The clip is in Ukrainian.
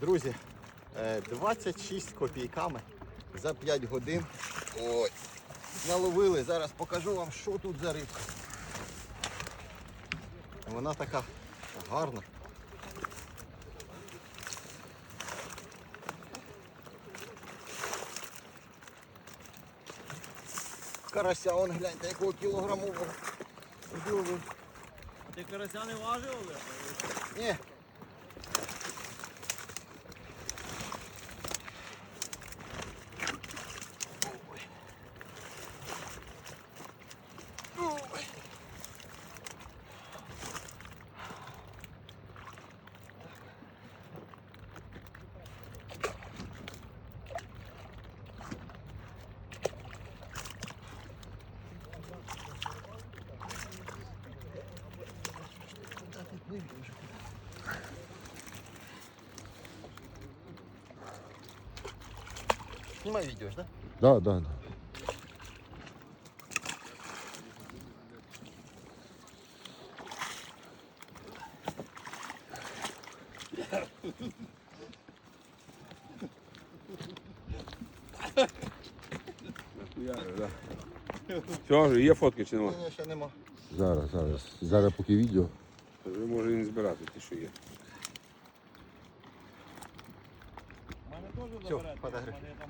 Друзі, е, 26 копійками за 5 годин. Ой, наловили. Зараз покажу вам, що тут за рибка. Вона така гарна. Карася, он гляньте, якого кілограмового. Ти карася не важив, Олег? Ні. Куда ты плывешь? Снимай видео, да? Да, да, да. Все, вже є фотки чи Ні, нема? ні, ще нема. Зараз, зараз. Зараз поки відео. Ви може і не збирати те, що є. У мене теж Всьо, заберете. фотографій. У мене там